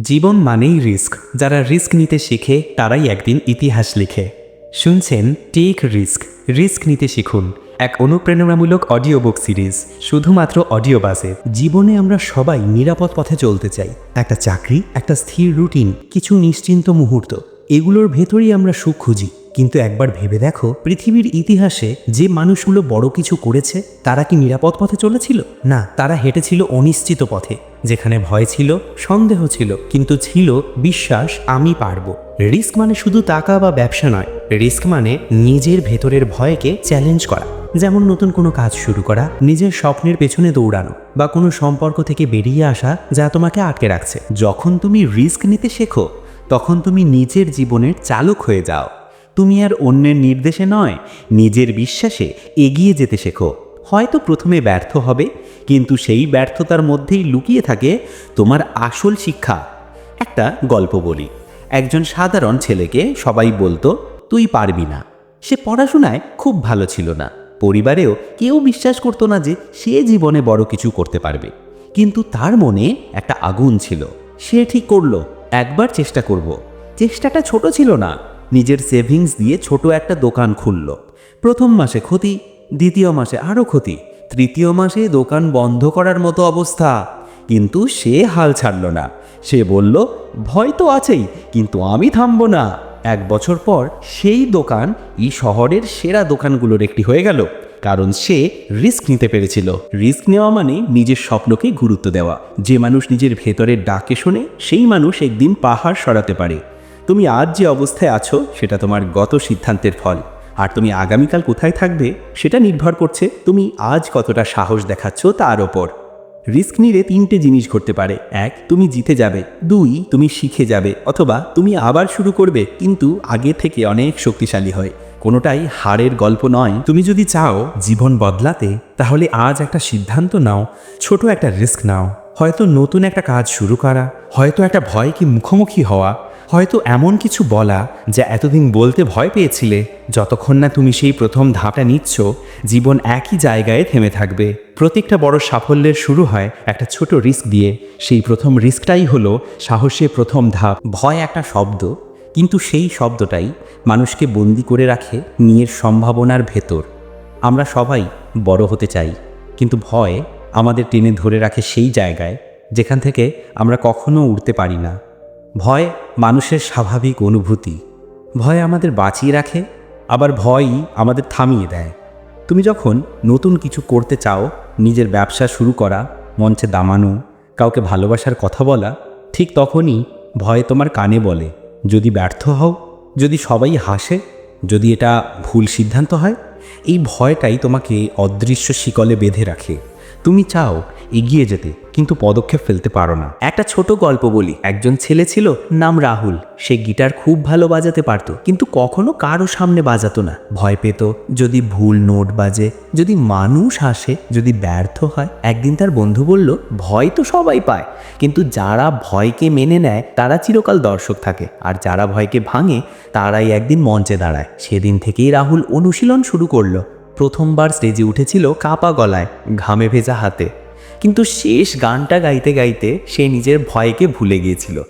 জীবন মানেই রিস্ক। যারা রিস্ক নিতে শিখে, তারাই একদিন ইতিহাস লিখে। শুনছেন টেক রিস্ক। রিস্ক নিতে শিখুন। এক অনুপ্রেরণামূলক অডিও বুক সিরিজ, শুধুমাত্র অডিও বাসে। জীবনে আমরা সবাই নিরাপদ পথে চলতে চাই। একটা চাকরি, একটা স্থির রুটিন, কিছু নিশ্চিন্ত মুহূর্ত। এগুলোর ভেতরেই আমরা সুখ খুঁজি। কিন্তু একবার ভেবে দেখো, পৃথিবীর ইতিহাসে যে মানুষগুলো বড় কিছু করেছে, তারা কি নিরাপদ পথে চলেছিল? না, তারা হেঁটেছিল অনিশ্চিত পথে, যেখানে ভয় ছিল, সন্দেহ ছিল, কিন্তু ছিল বিশ্বাস, আমি পারব। রিস্ক মানে শুধু টাকা বা ব্যবসা নয়। রিস্ক মানে নিজের ভেতরের ভয়কে চ্যালেঞ্জ করা। যেমন নতুন কোনো কাজ শুরু করা, নিজের স্বপ্নের পেছনে দৌড়ানো, বা কোনো সম্পর্ক থেকে বেরিয়ে আসা, যা তোমাকে আটকে রাখছে। যখন তুমি রিস্ক নিতে শেখো তখন তুমি নিজের জীবনের চালক হয়ে যাও। তুমি আর অন্যের নির্দেশে নয়, নিজের বিশ্বাসে এগিয়ে যেতে শেখো। হয়তো প্রথমে ব্যর্থ হবে, কিন্তু সেই ব্যর্থতার মধ্যেই লুকিয়ে থাকে তোমার আসল শিক্ষা। একটা গল্প বলি। একজন সাধারণ ছেলেকে সবাই বলতো, তুই পারবি না। সে পড়াশোনায় খুব ভালো ছিল না। পরিবারেও কেউ বিশ্বাস করতো না যে সে জীবনে বড় কিছু করতে পারবে। কিন্তু তার মনে একটা আগুন ছিল। সে ঠিক করল একবার চেষ্টা করব। চেষ্টাটা ছোট ছিল না। নিজের সেভিংস দিয়ে ছোট একটা দোকান খুলল। প্রথম মাসে ক্ষতি, দ্বিতীয় মাসে আরও ক্ষতি, তৃতীয় মাসে দোকান বন্ধ করার মতো অবস্থা। কিন্তু সে হাল ছাড়ল না। সে বলল, ভয় তো আছেই, কিন্তু আমি থামবো না। এক বছর পর সেই দোকান এই শহরের সেরা দোকানগুলোর একটি হয়ে গেল। কারণ সে রিস্ক নিতে পেরেছিল। রিস্ক নেওয়া মানে নিজের স্বপ্নকে গুরুত্ব দেওয়া। যে মানুষ নিজের ভেতরের ডাকে শোনে, সেই মানুষ একদিন পাহাড় সরাতে পারে। তুমি আজ যে অবস্থায় আছো, সেটা তোমার গত সিদ্ধান্তের ফল। আর তুমি আগামীকাল কোথায় থাকবে, সেটা নির্ভর করছে তুমি আজ কতটা সাহস দেখাচ্ছ তার ওপর। রিস্ক নিলে তিনটে জিনিস ঘটতে পারে। এক, তুমি জিতে যাবে। দুই, তুমি শিখে যাবে। অথবা তুমি আবার শুরু করবে, কিন্তু আগে থেকে অনেক শক্তিশালী হয়। কোনোটাই হারের গল্প নয়। তুমি যদি চাও জীবন বদলাতে, তাহলে আজ একটা সিদ্ধান্ত নাও, ছোট একটা রিস্ক নাও। হয়তো নতুন একটা কাজ শুরু করা, হয়তো একটা ভয় কি মুখোমুখি হওয়া, হয়তো এমন কিছু বলা যা এতদিন বলতে ভয় পেয়েছিলে, যতক্ষণ না তুমি সেই প্রথম ধাপটা নিচ্ছ, জীবন একই জায়গায় থেমে থাকবে। প্রত্যেকটা বড় সাফল্যের শুরু হয় একটা ছোট রিস্ক দিয়ে। সেই প্রথম রিস্কটাই হলো সাহসে প্রথম ধাপ। ভয় একটা শব্দ কিন্তু সেই শব্দটাই মানুষকে বন্দি করে রাখে নিজের সম্ভাবনার ভেতর। আমরা সবাই বড় হতে চাই, কিন্তু ভয় আমাদের টেনে ধরে রাখে সেই জায়গায় যেখান থেকে আমরা কখনো উঠতে পারি না। ভয় মানুষের স্বাভাবিক অনুভূতি। ভয় আমাদের বাঁচিয়ে রাখে, আবার ভয়ই আমাদের থামিয়ে দেয়। তুমি যখন নতুন কিছু করতে চাও, নিজের ব্যবসা শুরু করা, মঞ্চে দামানো, কাউকে ভালোবাসার কথা বলা, ঠিক তখনই ভয় তোমার কানে বলে। যদি ব্যর্থ হও, যদি সবাই হাসে, যদি এটা ভুল সিদ্ধান্ত হয়, এই ভয়টাই তোমাকে অদৃশ্য শিকলে বেঁধে রাখে। তুমি চাও এগিয়ে যেতে, কিন্তু পদক্ষেপ ফেলতে পারো না। একটা ছোট গল্প বলি। একজন ছেলে ছিল, নাম রাহুল। সে গিটার খুব ভালো বাজাতে পারতো, কিন্তু কখনো কারও সামনে বাজাতো না। ভয় পেত, যদি ভুল নোট বাজে, যদি মানুষ আসে যদি ব্যর্থ হয়। একদিন তার বন্ধু বলল, ভয় তো সবাই পায়, কিন্তু যারা ভয়কে মেনে নেয়, তারা চিরকাল দর্শক থাকে। আর যারা ভয়কে ভাঙে, তারাই একদিন মঞ্চে দাঁড়ায়। সেদিন থেকেই রাহুল অনুশীলন শুরু করল। প্রথমবার স্টেজে উঠেছিল কাপা গলায়, ঘামে ভেজা হাতে। কিন্তু শেষ গানটা গাইতে গাইতে সে নিজের ভয়কে ভুলে গিয়েছিল।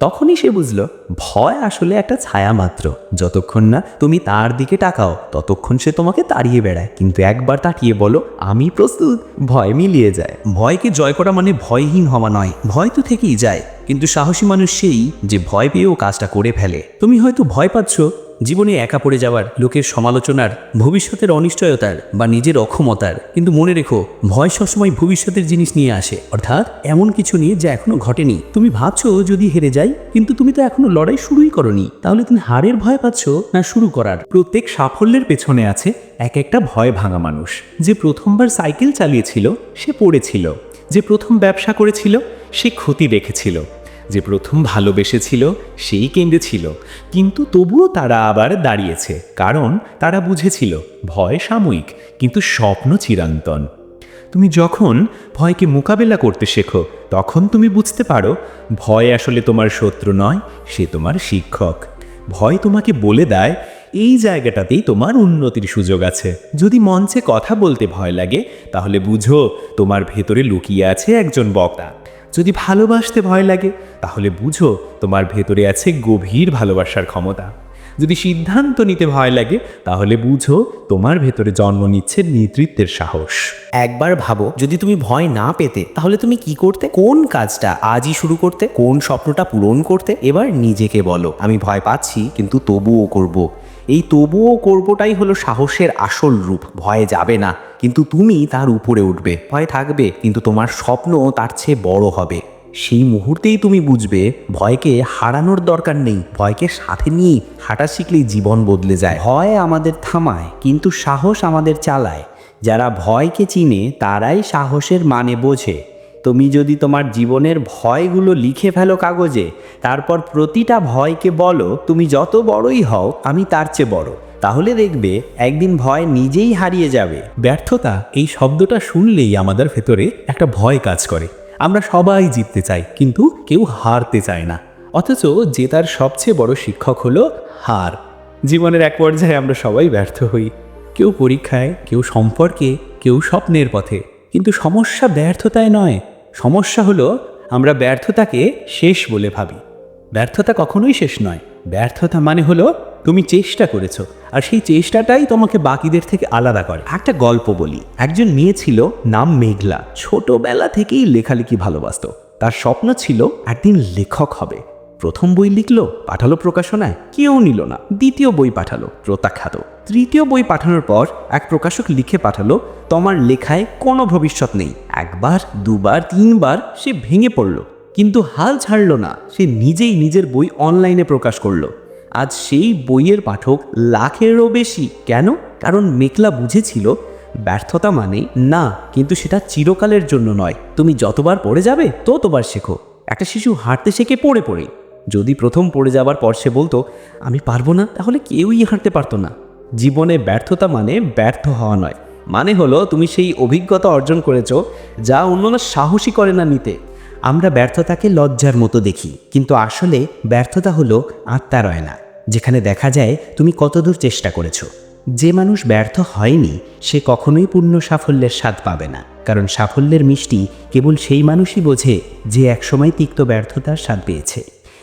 তখনই সে বুঝলো, ভয় আসলে একটা ছায়া মাত্র। যতক্ষণ না তুমি তার দিকে টাকাও ততক্ষণ সে তোমাকে তাড়িয়ে বেড়ায়। কিন্তু একবার তাকিয়ে বলো, আমি প্রস্তুত। ভয় মিলিয়ে যায়। ভয়কে জয় করা মানে ভয়হীন হওয়া নয়, ভয় তো থেকেই যায়। কিন্তু সাহসী মানুষ সেই যে ভয় পেয়েও কাজটা করে ফেলে। তুমি হয়তো ভয় পাচ্ছ জীবনে একা পড়ে যাওয়ার লোকের সমালোচনার ভবিষ্যতের অনিশ্চয়তার বা নিজের অক্ষমতার, কিন্তু মনে রেখো, ভয় সবসময় ভবিষ্যতের জিনিস নিয়ে আসে। অর্থাৎ এমন কিছু নিয়ে যা এখনও ঘটেনি। তুমি ভাবছ যদি হেরে যাই, কিন্তু তুমি তো এখনও লড়াই শুরুই করনি। তাহলে তুমি হারের ভয় পাচ্ছ না শুরু করার? প্রত্যেক সাফল্যের পেছনে আছে এক একটা ভয় ভাঙা মানুষ। যে প্রথমবার সাইকেল চালিয়েছিল, সে পড়েছিল। যে প্রথম ব্যবসা করেছিল, সে ক্ষতি দেখেছিল। যে প্রথম ভালোবেসেছিল সেই কেঁদেছিল কিন্তু তবুও তারা আবার দাঁড়িয়েছে, কারণ তারা বুঝেছিল ভয় সাময়িক, কিন্তু স্বপ্ন চিরন্তন। তুমি যখন ভয়কে মোকাবেলা করতে শেখো, তখন তুমি বুঝতে পারো ভয় আসলে তোমার শত্রু নয়, সে তোমার শিক্ষক। ভয় তোমাকে বলে দেয়, এই জায়গাটাতেই তোমার উন্নতির সুযোগ আছে। যদি মঞ্চে কথা বলতে ভয় লাগে, তাহলে বুঝো তোমার ভেতরে লুকিয়ে আছে একজন বক্তা। যদি ভালোবাসতে ভয় লাগে, তাহলে বুঝো তোমার ভেতরে আছে গভীর ভালোবাসার ক্ষমতা। যদি সিদ্ধান্ত নিতে ভয় লাগে, তাহলে বুঝো তোমার ভেতরে জন্ম নিচ্ছে নেতৃত্বের সাহস। একবার ভাবো, যদি তুমি ভয় না পেতে, তাহলে তুমি কি করতে? কোন কাজটা আজই শুরু করতে? কোন স্বপ্নটা পূরণ করতে? এবার নিজেকে বলো, আমি ভয় পাচ্ছি, কিন্তু তবুও করব। এই তবুও করবোটাই হলো সাহসের আসল রূপ, ভয়ে যাবে না। কিন্তু তুমি তার উপরে উঠবে। ভয় থাকবে, কিন্তু তোমার স্বপ্ন তার চেয়ে বড় হবে। সেই মুহূর্তেই তুমি বুঝবে, ভয়কে হারানোর দরকার নেই। ভয়কে সাথে নিয়ে হাঁটা শিখলেই জীবন বদলে যায়। ভয় আমাদের থামায়, কিন্তু সাহস আমাদের চালায়। যারা ভয়কে চিনে, তারাই সাহসের মানে বোঝে। তুমি যদি তোমার জীবনের ভয়গুলো লিখে ফেলো কাগজে, তারপর প্রতিটা ভয়কে বলো, তুমি যত বড়ই হও, আমি তার চেয়ে বড়। তাহলে দেখবে একদিন ভয় নিজেই হারিয়ে যাবে। ব্যর্থতা এই শব্দটা শুনলেই আমাদের ভেতরে একটা ভয় কাজ করে। আমরা সবাই জিততে চাই, কিন্তু কেউ হারতে চায় না। অথচ জেতার সবচেয়ে বড় শিক্ষক হলো হার। জীবনের এক পর্যায়ে আমরা সবাই ব্যর্থ হই। কেউ পরীক্ষায়, কেউ সম্পর্কে, কেউ স্বপ্নের পথে। কিন্তু সমস্যা ব্যর্থতায় নয়। সমস্যা হলো আমরা ব্যর্থতাকে শেষ বলে ভাবি। ব্যর্থতা কখনোই শেষ নয়। ব্যর্থতা মানে হলো তুমি চেষ্টা করেছ, আর সেই চেষ্টাটাই তোমাকে বাকিদের থেকে আলাদা করে। একটা গল্প বলি। একজন মেয়ে ছিল, নাম মেঘলা। ছোটবেলা থেকেই লেখালেখি ভালোবাসত। তার স্বপ্ন ছিল, একদিন লেখক হবে। প্রথম বই লিখলো, পাঠালো প্রকাশনায়। কেউ নিল না। দ্বিতীয় বই পাঠালো, প্রত্যাখ্যাত। তৃতীয় বই পাঠানোর পর এক প্রকাশক লিখে পাঠালো, তোমার লেখায় কোনো ভবিষ্যৎ নেই। একবার, দুবার, তিনবার সে ভেঙে পড়ল। কিন্তু হাল ছাড়লো না। সে নিজেই নিজের বই অনলাইনে প্রকাশ করল। আজ সেই বইয়ের পাঠক লাখেরও বেশি। কেন? কারণ মেঘলা বুঝেছিল, ব্যর্থতা মানে না, কিন্তু সেটা চিরকালের জন্য নয়। তুমি যতবার পড়ে যাবে, ততবার শেখো। একটা শিশু হাঁটতে শেখে পড়ে পড়ে। যদি প্রথম পড়ে যাবার পর সে বলতো, আমি পারব না, তাহলে কেউই হাঁটতে পারতো না। জীবনে ব্যর্থতা মানে ব্যর্থ হওয়া নয়। মানে হলো, তুমি সেই অভিজ্ঞতা অর্জন করেছ, যা অন্যরা সাহসী করে না নিতে। আমরা ব্যর্থতাকে লজ্জার মতো দেখি, কিন্তু আসলে ব্যর্থতা হলো আত্মারয়না, যেখানে দেখা যায় তুমি কতদূর চেষ্টা করেছ। যে মানুষ ব্যর্থ হয়নি, সে কখনোই পূর্ণ সাফল্যের স্বাদ পাবে না, কারণ সাফল্যের মিষ্টি কেবল সেই মানুষই বোঝে যে একসময় তিক্ত ব্যর্থতার স্বাদ পেয়েছে।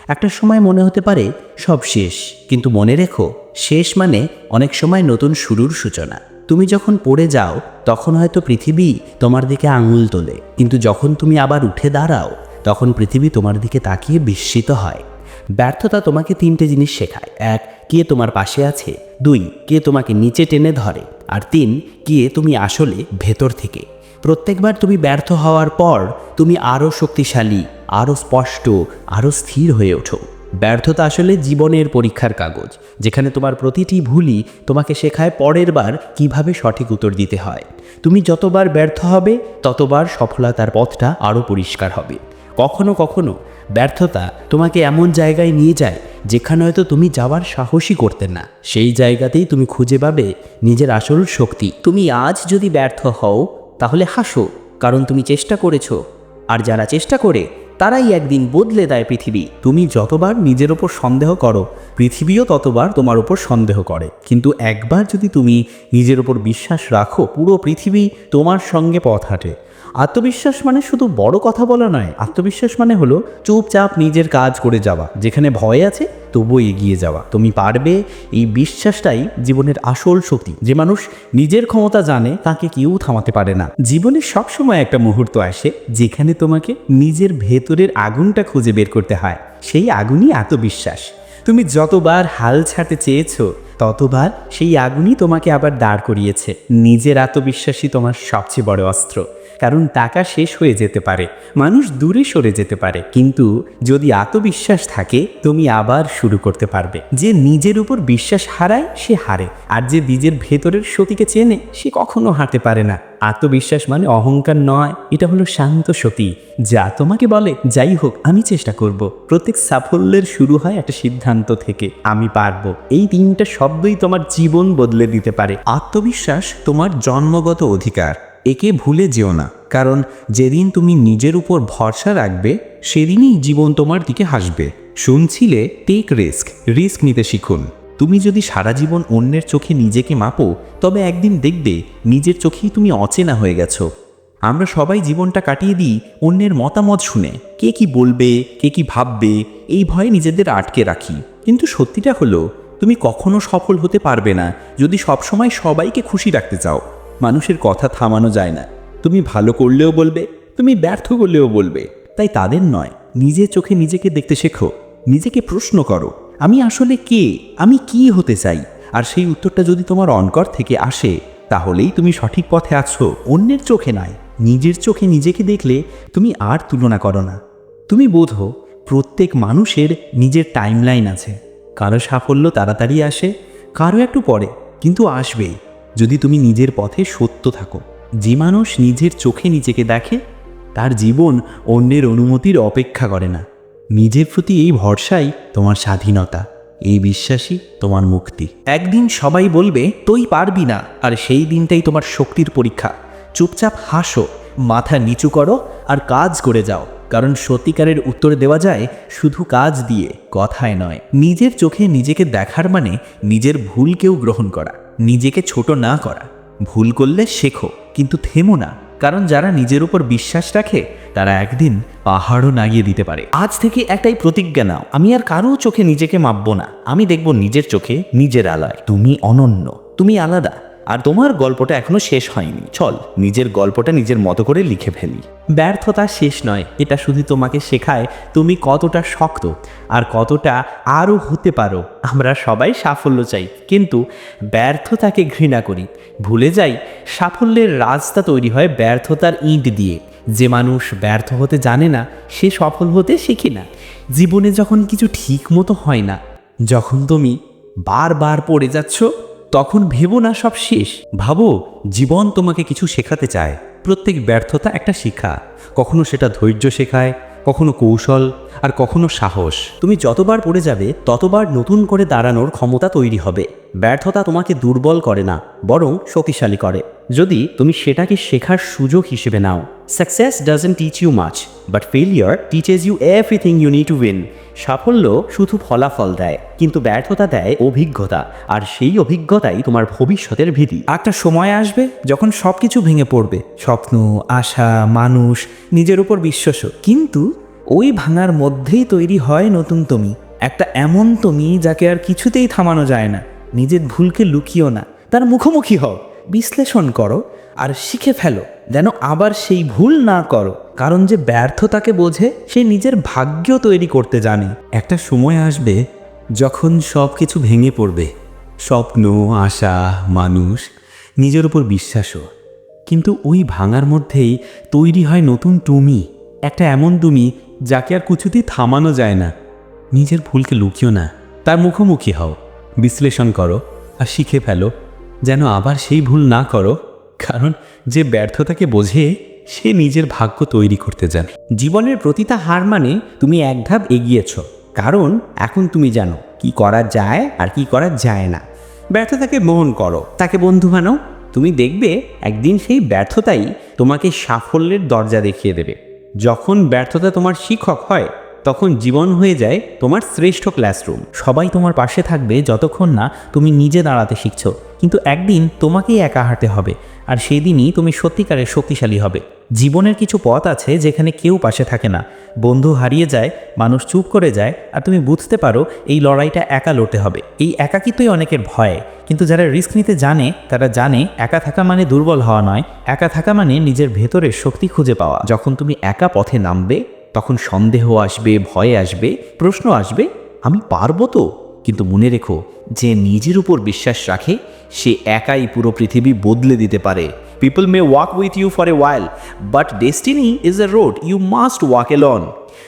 একটা সময় মনে হতে পারে, সব শেষ, কিন্তু মনে রেখো, শেষ মানে অনেক সময় নতুন শুরুর সূচনা। তুমি যখন পড়ে যাও, তখন হয়তো পৃথিবী তোমার দিকে আঙুল তোলে। কিন্তু যখন তুমি আবার উঠে দাঁড়াও, তখন পৃথিবী তোমার দিকে তাকিয়ে বিস্মিত হয়। ব্যর্থতা তোমাকে তিনটে জিনিস শেখায়। এক, কে তোমার পাশে আছে। দুই, কে তোমাকে নিচে টেনে ধরে। আর তিন, কে তুমি আসলে ভেতর থেকে। প্রত্যেকবার তুমি ব্যর্থ হওয়ার পর তুমি আরও শক্তিশালী, আরও স্পষ্ট, আরও স্থির হয়ে ওঠো। ব্যর্থতা আসলে জীবনের পরীক্ষার কাগজ, যেখানে তোমার প্রতিটি ভুলই তোমাকে শেখায় পরের বার কীভাবে সঠিক উত্তর দিতে হয়। তুমি যতবার ব্যর্থ হবে, ততবার সফলতার পথটা আরও পরিষ্কার হবে। কখনো কখনো ব্যর্থতা তোমাকে এমন জায়গায় নিয়ে যায়, যেখানে হয়তো তুমি যাওয়ার সাহসই করতে না। সেই জায়গাতেই তুমি খুঁজে পাবে নিজের আসল শক্তি। তুমি আজ যদি ব্যর্থ হও, তাহলে হাসো, কারণ তুমি চেষ্টা করেছ। আর যারা চেষ্টা করে তারাই একদিন বদলে দেয় পৃথিবী। তুমি যতবার নিজের ওপর সন্দেহ করো, পৃথিবীও ততবার তোমার ওপর সন্দেহ করে। কিন্তু একবার যদি তুমি নিজের ওপর বিশ্বাস রাখো, পুরো পৃথিবী তোমার সঙ্গে পথ হাঁটে। আত্মবিশ্বাস মানে শুধু বড় কথা বলা নয়, আত্মবিশ্বাস মানে হলো চুপচাপ নিজের কাজ করে যাওয়া, যেখানে ভয় আছে তবুও এগিয়ে যাওয়া। তুমি পারবে এই বিশ্বাসটাই জীবনের আসল শক্তি। যে মানুষ নিজের ক্ষমতা জানে, তাকে কেউ থামাতে পারে না। জীবনে সবসময় একটা মুহূর্ত আসে, যেখানে তোমাকে নিজের ভেতরের আগুনটা খুঁজে বের করতে হয়। সেই আগুনই আত্মবিশ্বাস। তুমি যতবার হাল ছাড়তে চেয়েছো, ততবার সেই আগুনই তোমাকে আবার দাঁড় করিয়েছে। নিজের আত্মবিশ্বাসই তোমার সবচেয়ে বড় অস্ত্র। কারণ টাকা শেষ হয়ে যেতে পারে, মানুষ দূরে সরে যেতে পারে। কিন্তু যদি আত্মবিশ্বাস থাকে, তুমি আবার শুরু করতে পারবে। যে নিজের উপর বিশ্বাস হারায়, সে হারে। আর যে নিজের ভেতরের সতীকে চেনে, সে কখনো হারতে পারে না। আত্মবিশ্বাস মানে অহংকার নয়, এটা হলো শান্ত সতী। যা তোমাকে বলে, যাই হোক, আমি চেষ্টা করব। প্রত্যেক সাফল্যের শুরু হয় একটা সিদ্ধান্ত থেকে, আমি পারব। এই তিনটা শব্দই তোমার জীবন বদলে দিতে পারে। আত্মবিশ্বাস তোমার জন্মগত অধিকার। একে ভুলে যেও না, কারণ যেদিন তুমি নিজের উপর ভরসা রাখবে, সেদিনই জীবন তোমার দিকে হাসবে। শুনছিলে টেক রিস্ক রিস্ক নিতে শিখুন। তুমি যদি সারা জীবন অন্যের চোখে নিজেকে মাপো, তবে একদিন দেখবে নিজের চোখেই তুমি অচেনা হয়ে গেছো। আমরা সবাই জীবনটা কাটিয়ে দিই অন্যের মতামত শুনে। কে কি বলবে, কে কি ভাববে, এই ভয়ে নিজেদের আটকে রাখি। কিন্তু সত্যিটা হলো, তুমি কখনো সফল হতে পারবে না যদি সবসময় সবাইকে খুশি রাখতে চাও। মানুষের কথা থামানো যায় না। তুমি ভালো করলেও বলবে, তুমি ব্যর্থ করলেও বলবে। তাই তাদের নয় নিজের চোখে নিজেকে দেখতে শেখো, নিজেকে প্রশ্ন করো, আমি আসলে কে, আমি কি হতে চাই? আর সেই উত্তরটা যদি তোমার অনকর থেকে আসে, তাহলেই তুমি সঠিক পথে আছো। অন্যের চোখে নয়, নিজের চোখে নিজেকে দেখলে তুমি আর তুলনা করো না। তুমি বোধো প্রত্যেক মানুষের নিজের টাইমলাইন আছে। কারও সাফল্য তাড়াতাড়ি আসে, কারও একটু পরে, কিন্তু আসবেই। যদি তুমি নিজের পথে সত্য থাকো। যে মানুষ নিজের চোখে নিজেকে দেখে, তার জীবন অন্যের অনুমতির অপেক্ষা করে না। নিজের প্রতি এই ভরসাই তোমার স্বাধীনতা, এই বিশ্বাসই তোমার মুক্তি। একদিন সবাই বলবে, তুই পারবি না। আর সেই দিনটাই তোমার শক্তির পরীক্ষা। চুপচাপ হাসো, মাথা নিচু করো আর কাজ করে যাও। কারণ সত্যিকারের উত্তর দেওয়া যায় শুধু কাজ দিয়ে, কথায় নয়। নিজের চোখে নিজেকে দেখার মানে নিজের ভুলকেও গ্রহণ করা। নিজেকে ছোট না করা। ভুল করলে শেখো, কিন্তু থেমো না, কারণ যারা নিজের উপর বিশ্বাস রাখে, তারা একদিন পাহাড়ও নাগিয়ে দিতে পারে। আজ থেকে একটাই প্রতিজ্ঞা নাও, আমি আর কারও চোখে নিজেকে মাপবো না, আমি দেখব নিজের চোখে নিজের আলায়। তুমি অনন্য, তুমি আলাদা। আর তোমার গল্পটা এখনও শেষ হয়নি। চল, নিজের গল্পটা নিজের মতো করে লিখে ফেলি। ব্যর্থতা শেষ নয়, এটা শুধু তোমাকে শেখায় তুমি কতটা শক্ত আর কতটা আরও হতে পারো। আমরা সবাই সাফল্য চাই, কিন্তু ব্যর্থতাকে ঘৃণা করি। ভুলে যাই, সাফল্যের রাস্তা তৈরি হয় ব্যর্থতার ইঁট দিয়ে। যে মানুষ ব্যর্থ হতে জানে না, সে সফল হতে শেখে না। জীবনে যখন কিছু ঠিক মতো হয় না, যখন তুমি বারবার পড়ে যাচ্ছ তখন ভেবো না সব শেষ। ভাবো, জীবন তোমাকে কিছু শেখাতে চায়। প্রত্যেক ব্যর্থতা একটা শিক্ষা কখনো সেটা ধৈর্য শেখায়, কখনো কৌশল, আর কখনো সাহস। তুমি যতবার পড়ে যাবে, ততবার নতুন করে দাঁড়ানোর ক্ষমতা তৈরি হবে। ব্যর্থতা তোমাকে দুর্বল করে না, বরং শক্তিশালী করে। যদি তুমি সেটাকে শেখার সুযোগ হিসেবে নাও। Success doesn't teach you much but failure teaches you everything you need to win সাফল্য শুধু ফলাফল দেয়, কিন্তু ব্যর্থতা দেয় অভিজ্ঞতা, আর সেই অভিজ্ঞতাই তোমার ভবিষ্যতের ভীতি। একটা সময় আসবে যখন সব কিছু ভেঙে পড়বে, স্বপ্ন, আশা, মানুষ, নিজের উপর বিশ্বাস কিন্তু ওই ভাঙার মধ্যেই তৈরি হয় নতুন তুমি, একটা এমন তুমি যাকে আর কিছুতেই থামানো যায় না, নিজের ভুলকে লুকিও না, তার মুখোমুখি হও, বিশ্লেষণ করো, আর শিখে ফেলো, যেন আবার সেই ভুল না করো। কারণ যে ব্যর্থতাকে বোঝে, সে নিজের ভাগ্য তৈরি করতে জানে। একটা সময় আসবে যখন সব কিছু ভেঙে পড়বে। স্বপ্ন, আশা, মানুষ, নিজের ওপর বিশ্বাসও। কিন্তু ওই ভাঙার মধ্যেই তৈরি হয় নতুন তুমি একটা এমন তুমি যাকে আর কিছুতেই থামানো যায় না। নিজের ভুলকে লুকিও না। তার মুখোমুখি হও, বিশ্লেষণ করো আর শিখে ফেলো। যেন আবার সেই ভুল না করো। কারণ যে ব্যর্থতাকে বোঝে সে নিজের ভাগ্য তৈরি করতে জানে জীবনের প্রতিটা হার মানে তুমি এক ধাপ এগিয়েছ। কারণ এখন তুমি জানো, কি করা যায় আর কি করা যায় না। ব্যর্থতাকে মোহন করো, তাকে বন্ধু বানাও। তুমি দেখবে একদিন সেই ব্যর্থতাই তোমাকে সাফল্যের দরজা দেখিয়ে দেবে। যখন ব্যর্থতা তোমার শিক্ষক হয় তখন জীবন হয়ে যায় তোমার শ্রেষ্ঠ ক্লাসরুম। সবাই তোমার পাশে থাকবে যতক্ষণ না তুমি নিজে দাঁড়াতে শিখছো। কিন্তু একদিন তোমাকেই একা হাঁটতে হবে আর সেই দিনই তুমি সত্যিকারের শক্তিশালী হবে। জীবনের কিছু পথ আছে যেখানে কেউ পাশে থাকে না। বন্ধু হারিয়ে যায়, মানুষ চুপ করে যায় আর তুমি বুঝতে পারো এই লড়াইটা একা লড়তে হবে। এই একাকিত্বই অনেকের ভয়। কিন্তু যারা রিস্ক নিতে জানে, তারা জানে একা থাকা মানে দুর্বল হওয়া নয়। একা থাকা মানে নিজের ভেতরের শক্তি খুঁজে পাওয়া। যখন তুমি একা পথে নামবে তখন সন্দেহ আসবে, ভয় আসবে, প্রশ্ন আসবে, আমি পারব তো? কিন্তু মনে রেখো, যে নিজের উপর বিশ্বাস রাখে, সে একাই পুরো পৃথিবী বদলে দিতে পারে। People may walk with you for a while but destiny is a road you must walk alone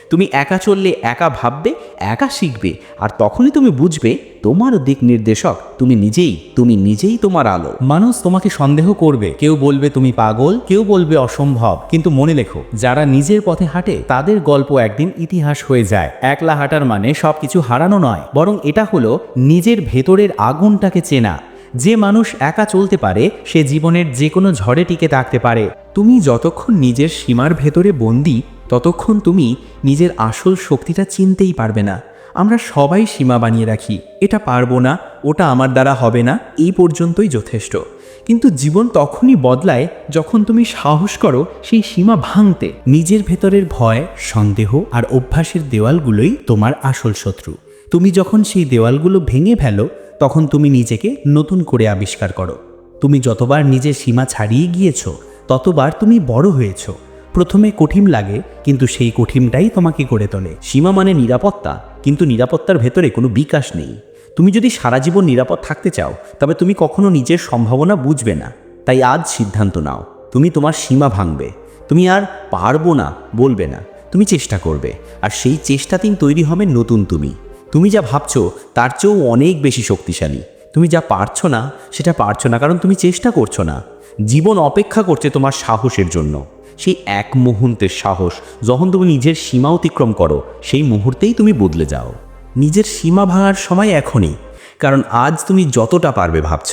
তুমি একা চললে একা ভাববে, একা শিখবে। আর তখনই তুমি বুঝবে, তোমার দিক নির্দেশক তুমি নিজেই তুমি নিজেই তোমার আলো। মানুষ তোমাকে সন্দেহ করবে, কেউ বলবে তুমি পাগল, কেউ বলবে অসম্ভব। কিন্তু মনে লেখো, যারা নিজের পথে হাঁটে, তাদের গল্প একদিন ইতিহাস হয়ে যায়। একলা হাঁটার মানে সবকিছু হারানো নয়, বরং এটা হলো নিজের ভেতরের আগুনটাকে চেনা। যে মানুষ একা চলতে পারে, সে জীবনের যে কোনো ঝড়ে টিকে থাকতে পারে। তুমি যতক্ষণ নিজের সীমার ভেতরে বন্দি ততক্ষণ তুমি নিজের আসল শক্তিটা চিনতেই পারবে না। আমরা সবাই সীমা বানিয়ে রাখি। এটা পারব না, ওটা আমার দ্বারা হবে না, এই পর্যন্তই যথেষ্ট। কিন্তু জীবন তখনই বদলায় যখন তুমি সাহস করো সেই সীমা ভাঙতে। নিজের ভেতরের ভয়, সন্দেহ আর অভ্যাসের দেওয়ালগুলোই তোমার আসল শত্রু। তুমি যখন সেই দেওয়ালগুলো ভেঙে ফেলো, তখন তুমি নিজেকে নতুন করে আবিষ্কার করো। তুমি যতবার নিজের সীমা ছাড়িয়ে গিয়েছো, ততবার তুমি বড় হয়েছো। প্রথমে কঠিন লাগে, কিন্তু সেই কঠিনটাই তোমাকে করে তোলে। সীমা মানে নিরাপত্তা, কিন্তু নিরাপত্তার ভেতরে কোনো বিকাশ নেই। তুমি যদি সারা জীবন নিরাপদ থাকতে চাও, তবে তুমি কখনো নিজের সম্ভাবনা বুঝবে না। তাই আজ সিদ্ধান্ত নাও, তুমি তোমার সীমা ভাঙবে। তুমি আর পারব না, বলবে না। তুমি চেষ্টা করবে, আর সেই চেষ্টাতেই তৈরি হবে নতুন তুমি। তুমি যা ভাবছ, তার চেয়েও অনেক বেশি শক্তিশালী। তুমি যা পারছ না, সেটা পারছ না, কারণ তুমি চেষ্টা করছ না। জীবন অপেক্ষা করছে তোমার সাহসের জন্য। সেই এক মুহূর্তের সাহস যখন তুমি নিজের সীমা অতিক্রম করো, সেই মুহূর্তেই তুমি বদলে যাও। নিজের সীমা ভাঙার সময় এখনই, কারণ আজ তুমি যতটা পারবে ভাবছ।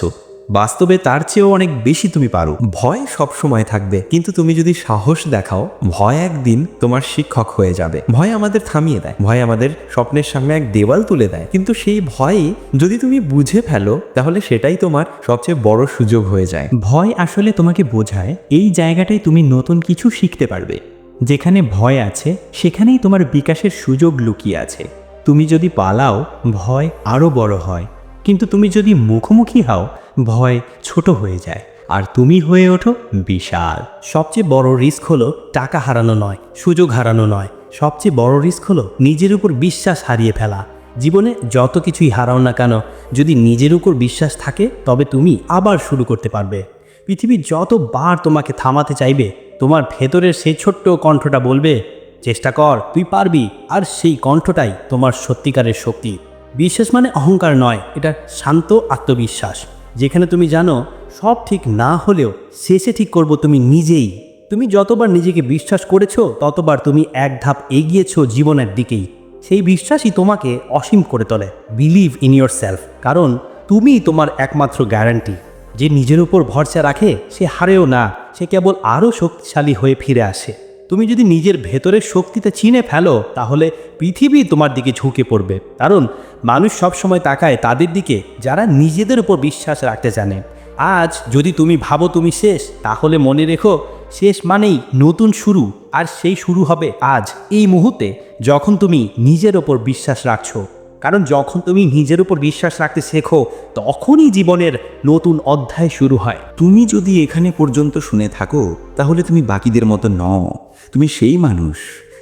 বাস্তবে তার চেয়েও অনেক বেশি তুমি পারো। ভয় সব সময় থাকবে, কিন্তু তুমি যদি সাহস দেখাও, ভয় একদিন তোমার শিক্ষক হয়ে যাবে। ভয় আমাদের থামিয়ে দেয়, ভয় আমাদের স্বপ্নের সামনে এক দেওয়াল তুলে দেয়। কিন্তু সেই ভয়ই যদি তুমি বুঝে ফেলো, তাহলে সেটাই তোমার সবচেয়ে বড় সুযোগ হয়ে যায়। ভয় আসলে তোমাকে বোঝায়, এই জায়গাটায় তুমি নতুন কিছু শিখতে পারবে। যেখানে ভয় আছে, সেখানেই তোমার বিকাশের সুযোগ লুকিয়ে আছে। তুমি যদি পালাও, ভয় আরও বড় হয়। কিন্তু তুমি যদি মুখোমুখি হও, ভয় ছোট হয়ে যায়। আর তুমি হয়ে ওঠো বিশাল। সবচেয়ে বড় রিস্ক হলো টাকা হারানো নয়, সুযোগ হারানো নয়। সবচেয়ে বড় রিস্ক হলো নিজের উপর বিশ্বাস হারিয়ে ফেলা। জীবনে যত কিছুই হারাও না কেন, যদি নিজের উপর বিশ্বাস থাকে, তবে তুমি আবার শুরু করতে পারবে। পৃথিবী যতবার তোমাকে থামাতে চাইবে, তোমার ভেতরের সেই ছোট্ট কণ্ঠটা বলবে, চেষ্টা কর, তুই পারবি। আর সেই কণ্ঠটাই তোমার সত্যিকারের শক্তি। বিশ্বাস মানে অহংকার নয়, এটা শান্ত আত্মবিশ্বাস। যেখানে তুমি জানো, সব ঠিক না হলেও শেষে ঠিক করব তুমি নিজেই। তুমি যতবার নিজেকে বিশ্বাস করেছ, ততবার তুমি এক ধাপ এগিয়েছো জীবনের দিকেই। সেই বিশ্বাসই তোমাকে অসীম করে তোলে। বিলিভ ইন ইয়োর সেলফ কারণ তুমি তোমার একমাত্র গ্যারান্টি যে নিজের উপর ভরসা রাখে, সে হারেও না, সে কেবল আরও শক্তিশালী হয়ে ফিরে আসে। তুমি যদি নিজের ভেতরের শক্তিটা চিনে ফেলো, তাহলে পৃথিবী তোমার দিকে ঝুঁকে পড়বে। কারণ মানুষ সবসময় তাকায় তাদের দিকে, যারা নিজেদের উপর বিশ্বাস রাখতে জানে। আজ যদি তুমি ভাবো তুমি শেষ, তাহলে মনে রেখো, শেষ মানেই নতুন শুরু, আর সেই শুরু হবে আজ, এই মুহূর্তে, যখন তুমি নিজের ওপর বিশ্বাস রাখছো। কারণ যখন তুমি নিজের উপর বিশ্বাস রাখতে শেখো, তখনই জীবনের নতুন অধ্যায় শুরু হয়। তুমি যদি এখানে পর্যন্ত শুনে থাকো, তাহলে তুমি বাকিদের মতো নও। তুমি সেই মানুষ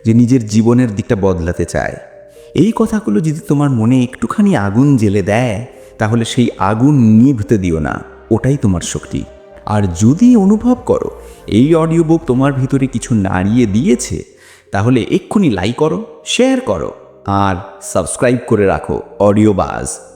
যে নিজের জীবনের দিকটা বদলাতে চায়। এই কথাগুলো যদি তোমার মনে একটুখানি আগুন জ্বেলে দেয়, তাহলে সেই আগুন নিভতে দিও না। ওটাই তোমার শক্তি। আর যদি অনুভব করো, এই অডিও বুক তোমার ভিতরে কিছু নাড়িয়ে দিয়েছে, তাহলে এক্ষুনি লাইক করো শেয়ার করো। আর সাবস্ক্রাইব করে রাখো অডিও বাজ।